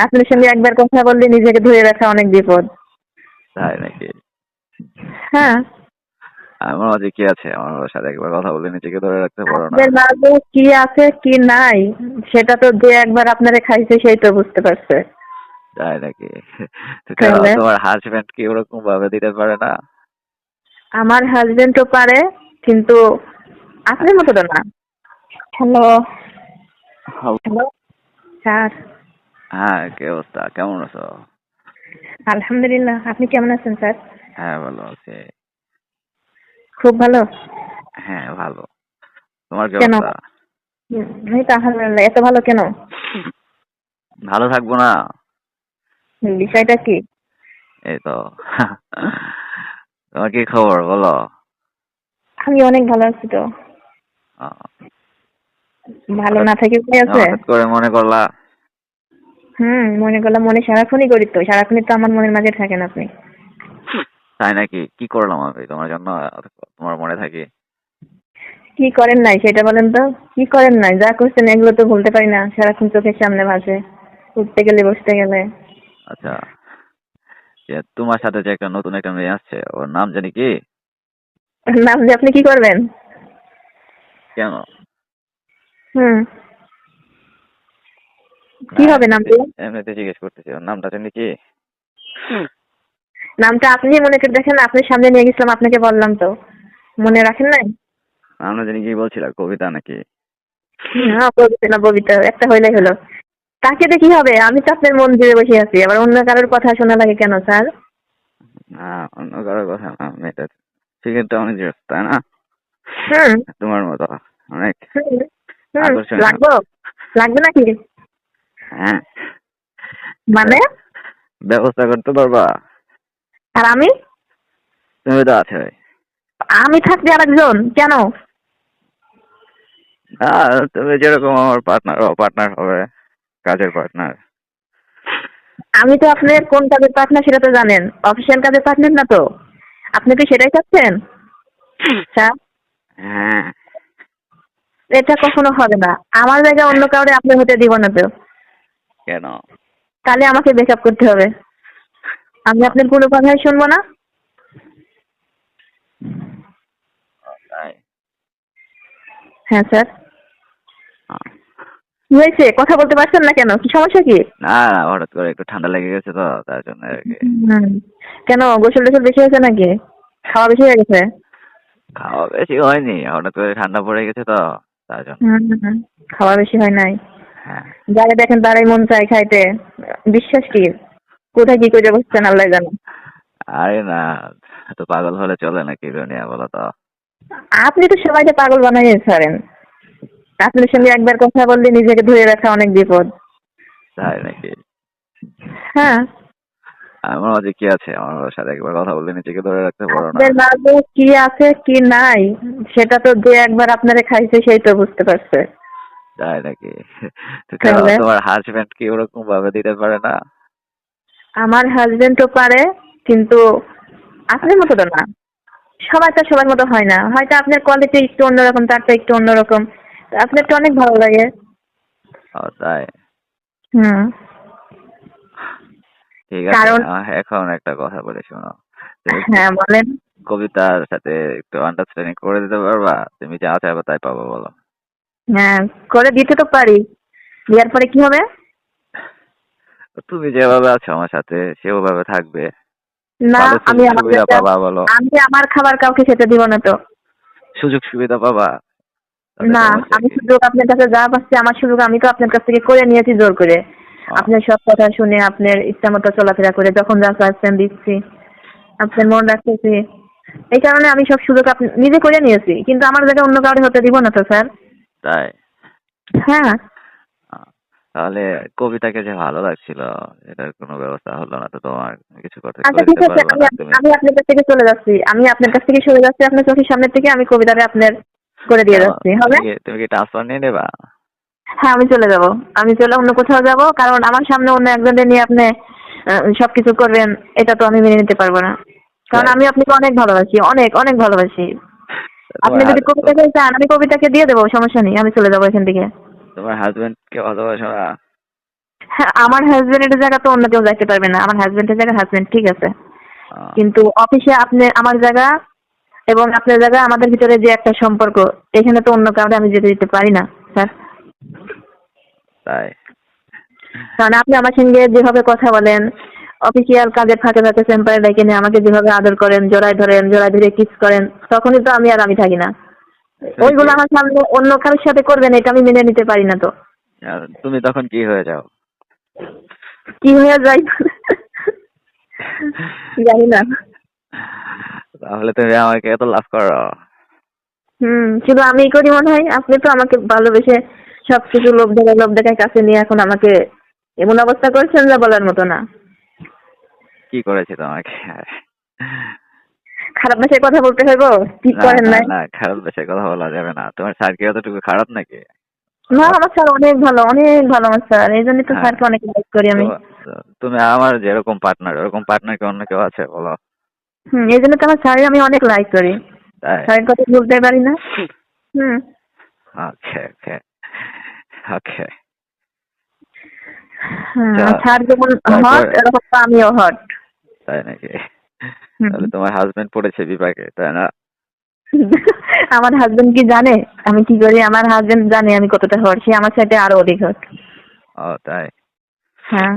আপনার সঙ্গে একবার কথা বললে নিজেকে ধরে রাখা অনেক বিপদ। তাই নাকি? হ্যাঁ। আমার মাঝে কি আছে? আমার সাথে একবার কথা বলে নিজেকে ধরে রাখতে পারো না। মাঝে কি আছে কি নাই সেটা তো যে একবার আপনারা খাইছে সেই তো বুঝতে পারছে। তাই নাকি? তোমার হাজবেন্ড কি ওরকম ভাবে দিতে পারে না? আমার হাজবেন্ড তো পারে কিন্তু আপনার মতো তো না। হ্যালো। হ্যালো। স্যার। হ্যাঁ কি অবস্থা? কেমন আছো? আলহামদুলিল্লাহ আপনি কেমন আছেন স্যার? হ্যাঁ ভালো আছি। খুব ভালো? হ্যাঁ ভালো। তোমার কি কেন? অবস্থা? হুম, তো আলহামদুলিল্লাহ এত ভালো কেন? ভালো থাকব না। বিষয়টা কি? এই তো। তোমার কি খবর বলো? আমি অনেক ভালো আছি তো। ভালো না থেকে কি আছে? হঠাৎ করে মনে করলা হুম মনে করলাম মনে সারাক্ষণই করি তো সারাক্ষণই তো আমার মনের মাঝে থাকেন আপনি। তাই নাকি? কি করলাম আমি? তোমার জন্য তোমার মনে থাকে? কি করেন নাই সেটা বলেন তো? কি করেন নাই? যা করছেন এগুলো তো বলতে পারি না সারাক্ষণ চোখের সামনে ভাসে উঠতে গেলে বসতে গেলে। আচ্ছা। যে তোমার সাথে যে একটা নতুন একটা মেয়ে আসছে ওর নাম জানি কি? নাম দিয়ে আপনি কি করবেন? কেন? হুম। কি হবে নাম এমনিতে জিজ্ঞেস করতেছি নামটা জানি কি? নামটা আপনি মনে করে দেখেন আপনার সামনে নিয়ে গেছিলাম আপনাকে বললাম তো। মনে রাখেন নাই? নামটা জানি কি বলছিল কবিতা নাকি? হ্যাঁ ববিতা না ববিতা একটা হইলেই হলো। তাকে কি হবে আমি তো আপনার মন্দিরে বসে আছি আবার অন্য কারোর কথা শোনা লাগে কেন স্যার? না অন্য কারোর কথা না মেয়েটা ফিগারটা অনেক জোর, তাই না? তোমার মতো অনেক। লাগবো? লাগবে নাকি? হ্যাঁ। মানে? ব্যবস্থা করতে পারবা? আর আমি? তুমি তো আছে। আমি থাকতে আরেকজন কেন? আর তুমি যেরকম আমার পার্টনার পার্টনার হবে কাজের পার্টনার আমি তো আপনার কোন কাজের পার্টনার সেটা তো জানেন। অফিসিয়াল কাজের পার্টনার না তো? আপনি কি সেটাই চাচ্ছেন? হ্যাঁ। এটা কখনো হবে না। আমার জায়গায় অন্য কাউরে আপনি হতে দিব না তো। কেন? তাহলে আমাকে বেকআপ করতে হবে। আমি আপনার কোনো কথাই শুনব না। হ্যাঁ স্যার। কি হয়েছে? কথা বলতে পারছেন না কেন? কি সমস্যা কি? না হঠাৎ করে একটু ঠান্ডা লেগে গেছে তো তার জন্য আর কি। কেন গোসল টোসল বেশি হয়েছে নাকি? খাওয়া বেশি হয়ে গেছে? খাওয়া বেশি হয়নি হঠাৎ করে ঠান্ডা পড়ে গেছে তো তার জন্য। খাওয়া বেশি হয় নাই। যারা দেখেন তারাই মন চায় খাইতে বিশ্বাস কি? কোথায় কি করে বসছেন আল্লাহ জানে। আরে না তো পাগল হলে চলে নাকি দুনিয়া বলো তো? আপনি তো সবাইকে পাগল বানাই ছাড়েন। আপনার সঙ্গে একবার কথা বললে নিজেকে ধরে রাখা অনেক বিপদ। তাই নাকি? হ্যাঁ। আমার মাঝে কি আছে? আমার সাথে একবার কথা বলে নিজেকে ধরে রাখতে পারো না। আপনাদের মাঝে কি আছে কি নাই? সেটা তো যে একবার আপনারা খাইছে সেই তো বুঝতে পারছে। তাই নাকি? তো? তোমার হাজবেন্ড কি ওরকম ভাবে দিতে পারে না? আমার হাজবেন্ড তো পারে কিন্তু আপনার মতো তো না। সবাই তো সবার মতো হয় না। হয়তো আপনার কোয়ালিটি একটু অন্যরকম তারটা একটু অন্যরকম। আপনার তো অনেক ভালো লাগে। ও তাই? হুম। ঠিক আছে এখন একটা কথা বলে শোনো। হ্যাঁ বলেন। কবিতার সাথে একটু আন্ডারস্ট্যান্ডিং করে দিতে পারবা? তুমি যা চাইবে তাই পাবো বলো। হ্যাঁ করে দিতে তো পারি। বিয়ার পরে কি হবে? তুমি যেভাবে আছো আমার সাথে সেভাবে থাকবে। না ভালো আমি সুযোগ আমার সুবিধা জায়গা- পাবা বলো। আমি আমার খাবার কাউকে খেতে দিব না তো। সুযোগ সুবিধা পাবা? না সমস্যা আমি কি? সুযোগ আপনার কাছে যা পাচ্ছি আমার সুযোগ আমি তো আপনার কাছ থেকে করে নিয়েছি জোর করে। আপনার সব কথা শুনে আপনার ইচ্ছা মতো চলাফেরা করে যখন যা চাচ্ছেন দিচ্ছি। আপনার মন রাখতেছি। এই কারণে আমি সব সুযোগ আপনি নিজে করে নিয়েছি কিন্তু আমার জায়গায় অন্য কাউরে হতে দিব না তো স্যার। তাই? হ্যাঁ। তাহলে কবিতাকে যে ভালো লাগছিল এটার কোনো ব্যবস্থা হলো না তো তোমার? কিছু করতে আচ্ছা ঠিক আছে আমি আপনার কাছ থেকে চলে যাচ্ছি। আমি আপনার কাছ থেকে সরে যাচ্ছি আপনার চোখের সামনে থেকে আমি কবিতাটা আপনার করে দিয়ে যাচ্ছি হবে? তুমি কি- ট্রান্সফার নিয়ে নেবা? হ্যাঁ আমি চলে যাব। আমি চলে অন্য কোথাও যাব কারণ আমার সামনে অন্য একজনকে নিয়ে আপনি সবকিছু করবেন এটা তো আমি মেনে নিতে পারব না। কারণ আমি আপনাকে অনেক ভালোবাসি অনেক অনেক ভালোবাসি। আপনি যদি কবিতাকে চান আমি কবিতাকে দিয়ে দেবো সমস্যা নেই আমি চলে যাব এখান থেকে। তোমার হাজবেন্ড কে ভালোবাসো না। হ্যাঁ আমার হাজবেন্ডের জায়গা তো অন্য কেউ যাইতে পারবে না আমার হাজবেন্ডের জায়গা হাজবেন্ড ঠিক আছে। কিন্তু অফিসে আপনি আমার জায়গা এবং আপনার জায়গা আমাদের ভিতরে যে একটা সম্পর্ক এখানে তো অন্য কাউকে আমি যেতে দিতে পারি না স্যার। তাই। কারণ আপনি আমার সঙ্গে যেভাবে কথা বলেন অফিসিয়াল কাজের ফাঁকে ফাঁকে চেম্বারে ডেকে নিয়ে আমাকে যেভাবে আদর করেন জড়াই ধরেন জড়াই ধরে কিস করেন তখনই তো আমি আর আমি থাকি না। ওইগুলো আমার সামনে অন্য কারোর সাথে করবেন এটা আমি মেনে নিতে পারি না তো। তুমি তখন কি হয়ে যাও? কি হয়ে যায়? জানি না। তাহলে তুমি আমাকে এত লাভ করো? হুম শুধু আমিই করি মনে হয় আপনি তো আমাকে ভালোবেসে সবকিছু লোভ দেখায় লোভ দেখায় কাছে নিয়ে এখন আমাকে এমন অবস্থা করছেন যা বলার মতো না। কি করেছি তোমাকে? খারাপ ভাষায় কথা বলতে হইব ঠিক করেন না, না খারাপ বেশি কথা বলা যাবে না। তোমার স্যার কি অতটুকু খারাপ নাকি? না আমার স্যার অনেক ভালো অনেক ভালো আমার স্যার এই জন্যই তো। স্যারকে অনেক লাইক করি আমি। তুমি আমার যেরকম পার্টনার ওরকম পার্টনার কি অন্য কেউ আছে বলো। হুম এই জন্য তো আমার স্যারের আমি অনেক লাইক করি। স্যারের কথা বলতে পারি না। হুম। ওকে ওকে ওকে হ্যাঁ, আচ্ছা, স্যার যেমন হট এরকম আমিও হট তাই নাকি? তাহলে তোমার হাজবেন্ড পড়েছে বিপাকে তাই না? আমার হাজবেন্ড কি জানে? আমি কি করি? আমার হাজবেন্ড জানে আমি কতটা হট সে আমার সাথে আরও অধিক হট ও তাই? হ্যাঁ।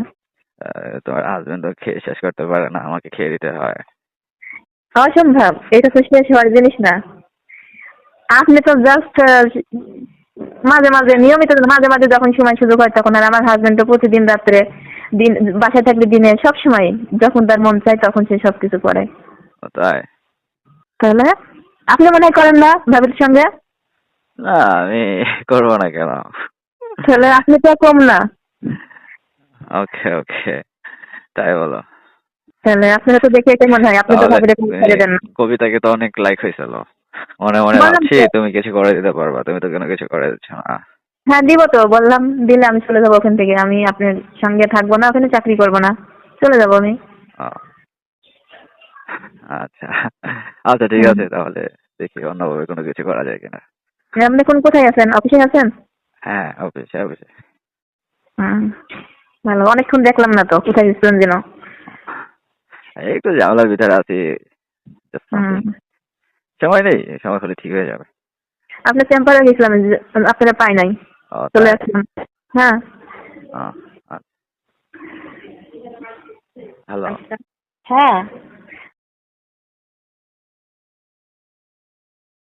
তোমার হাজবেন্ড খেয়ে শেষ করতে পারে না আমাকে খেয়ে দিতে হয়। অসম্ভব এটা তো শেষ হওয়ার জিনিস না। আপনি তো জাস্ট মাঝে মাঝে নিয়মিত মাঝে মাঝে যখন সময় সুযোগ হয় তখন আর আমার হাজবেন্ড তো প্রতিদিন রাত্রে দিন বাসায় থাকলে দিনে সব সময় যখন তার মন চায় তখন সে সবকিছু করে। তাই? তাহলে আপনি মনে হয় করেন না ভাবির সঙ্গে? না আমি করব না কেন? তাহলে আপনি তো কম না। ওকে ওকে তাই বলো। তাহলে আপনারা তো দেখে এটাই মনে হয় আপনি তো ভাবিরে ছেড়ে দেন কবিতাকে তো অনেক লাইক হয়েছিল। মনে মনে ভাবছি তুমি কিছু করে দিতে পারবা তুমি তো কোনো কিছু করে দিচ্ছ না। হ্যাঁ দিব তো। বললাম দিলে আমি চলে যাব ওখান থেকে। আমি আপনার সঙ্গে থাকব না ওখানে চাকরি করব না। চলে যাব আমি। আচ্ছা। আচ্ছা ঠিক আছে তাহলে দেখি অন্যভাবে কোনো কিছু করা যায় কিনা। আপনি কোন কোথায় আছেন? অফিসে আছেন? হ্যাঁ অফিসে অফিসে। হুম ভালো। অনেকক্ষণ দেখলাম না তো কোথায় গেছিলেন যেন। এই একটু ঝামেলার ভিতরে আছি. সময় নেই সময় হলে ঠিক হয়ে যাবে। আপনি চেম্বারে গেছিলাম আপনারা পাই নাই। চলে তাই? আসলাম। হ্যাঁ। ও, আচ্ছা। হ্যালো হ্যাঁ।